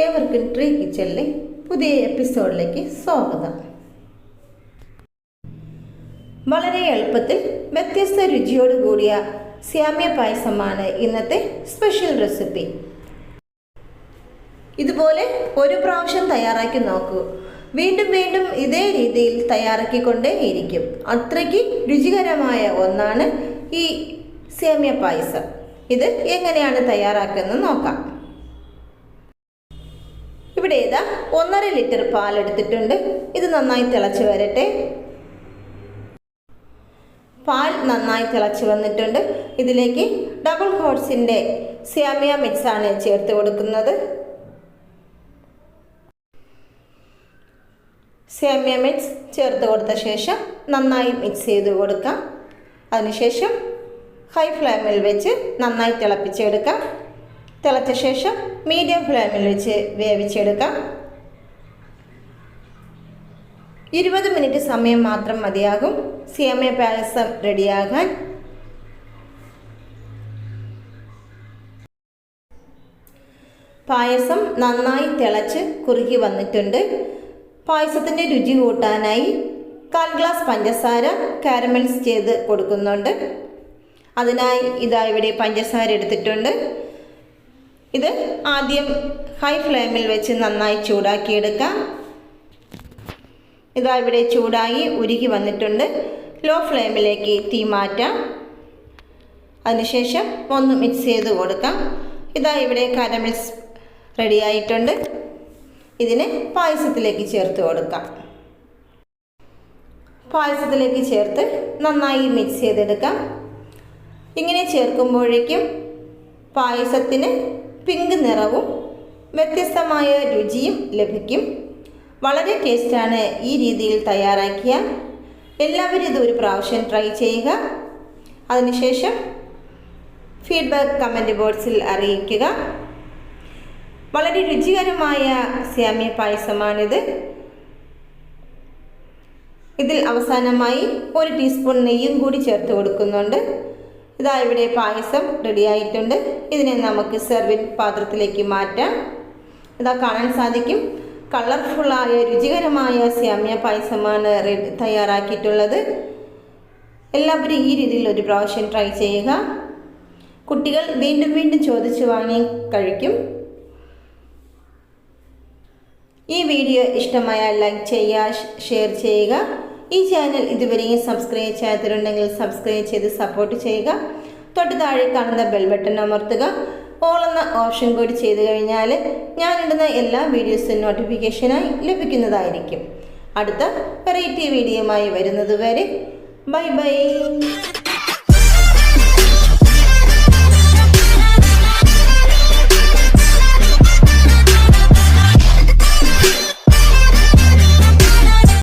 ഏവർക്കും ട്രീ കിച്ചണിലെ പുതിയ എപ്പിസോഡിലേക്ക് സ്വാഗതം. വളരെ എളുപ്പത്തിൽ വ്യത്യസ്ത രുചിയോട് കൂടിയ സ്യാമ്യ പായസമാണ് ഇന്നത്തെ സ്പെഷ്യൽ റെസിപ്പി. ഇതുപോലെ ഒരു പ്രാവശ്യം തയ്യാറാക്കി നോക്കൂ. വീണ്ടും വീണ്ടും ഇതേ രീതിയിൽ തയ്യാറാക്കിക്കൊണ്ടേയിരിക്കും അത്രയ്ക്ക് രുചികരമായ ഒന്നാണ് ഈ സേമിയ പായസം. ഇത് എങ്ങനെയാണ് തയ്യാറാക്കുന്നത് നോക്കാം. ഇവിടെ ഏതാ? ഒന്നര ലിറ്റർ പാലെടുത്തിട്ടുണ്ട് ഇത് നന്നായി തിളച്ച് വരട്ടെ. പാൽ നന്നായി തിളച്ച് വന്നിട്ടുണ്ട്. ഇതിലേക്ക് ഡബിൾ ഹോട്ട്സിന്റെ സ്യാമിയ മിക്സാണ് ചേർത്ത് കൊടുക്കുന്നത്. സേമിയ മിക്സ് ചേർത്ത് കൊടുത്ത ശേഷം നന്നായി മിക്സ് ചെയ്ത് കൊടുക്കാം. അതിനുശേഷം ഹൈ ഫ്ലെയിമിൽ വെച്ച് നന്നായി തിളപ്പിച്ചെടുക്കാം. തിളച്ച ശേഷം മീഡിയം ഫ്ലെയിമിൽ വെച്ച് വേവിച്ചെടുക്കാം. ഇരുപത് മിനിറ്റ് സമയം മാത്രം മതിയാകും. സേമിയ പായസം റെഡിയാകാൻ പായസം നന്നായി തിളച്ച് കുറുകി വന്നിട്ടുണ്ട്. പായസത്തിന്റെ രുചി കൂട്ടാനായി കാൽ ഗ്ലാസ് പഞ്ചസാര കാരമൽസ് ചെയ്ത് കൊടുക്കുന്നുണ്ട്. അതിനായി ഇതാ ഇവിടെ പഞ്ചസാര എടുത്തിട്ടുണ്ട്. ഇത് ആദ്യം ഹൈ ഫ്ലെയിമിൽ വെച്ച് നന്നായി ചൂടാക്കിയെടുക്കാം. ഇതാ ഇവിടെ ചൂടായി ഉരുകി വന്നിട്ടുണ്ട്. ലോ ഫ്ലെയിമിലേക്ക് തീ മാറ്റാം. അതിനുശേഷം ഒന്ന് മിക്സ് ചെയ്ത് കൊടുക്കാം. ഇതാ ഇവിടെ കരമിൽസ് റെഡിയായിട്ടുണ്ട് ഇതിനെ പായസത്തിലേക്ക് ചേർത്ത് കൊടുക്കാം. പായസത്തിലേക്ക് ചേർത്ത് നന്നായി മിക്സ് ചെയ്തെടുക്കാം. ഇങ്ങനെ ചേർക്കുമ്പോഴേക്കും പായസത്തിന് പിങ്ക് നിറവും വ്യത്യസ്തമായ രുചിയും ലഭിക്കും. വളരെ ടേസ്റ്റാണ് ഈ രീതിയിൽ തയ്യാറാക്കിയ. എല്ലാവരും ഇത് ഒരു പ്രാവശ്യം ട്രൈ ചെയ്യുക. അതിനുശേഷം ഫീഡ്ബാക്ക് കമന്റ് ബോക്സിൽ അറിയിക്കുക. വളരെ രുചികരമായ സ്യാമ്യ പായസമാണിത്. ഇതിൽ അവസാനമായി ഒരു ടീസ്പൂൺ നെയ്യും കൂടി ചേർത്ത് കൊടുക്കുന്നുണ്ട്. ഇതാ ഇവിടെ പായസം റെഡി ആയിട്ടുണ്ട്. ഇതിനെ നമുക്ക് സെർവിൻ പാത്രത്തിലേക്ക് മാറ്റാം. ഇതാ കാണാൻ സാധിക്കും. കളർഫുള്ളായ രുചികരമായ സ്യാമ്യ പായസമാണ് തയ്യാറാക്കിയിട്ടുള്ളത്. എല്ലാവരും ഈ രീതിയിൽ ഒരു പ്രാവശ്യം ട്രൈ ചെയ്യുക. കുട്ടികൾ വീണ്ടും വീണ്ടും ചോദിച്ചു വാങ്ങി കഴിക്കും. ഈ വീഡിയോ ഇഷ്ടമായാൽ ലൈക്ക് ചെയ്യുക ഷെയർ ചെയ്യുക. ഈ ചാനൽ ഇതുവരെയും സബ്സ്ക്രൈബ് ചെയ്യാത്തിട്ടുണ്ടെങ്കിൽ സബ്സ്ക്രൈബ് ചെയ്ത് സപ്പോർട്ട് ചെയ്യുക. തൊട്ട് താഴെ കാണുന്ന ബെൽ ബട്ടൺ അമർത്തുക. ഓൾ എന്ന ഓപ്ഷൻ കൂടി ചെയ്തു കഴിഞ്ഞാൽ ഞാനിടുന്ന എല്ലാ വീഡിയോസും നോട്ടിഫിക്കേഷനായി ലഭിക്കുന്നതായിരിക്കും. അടുത്ത വെറൈറ്റി വീഡിയോയുമായി വരുന്നത് വരെ. Bye bye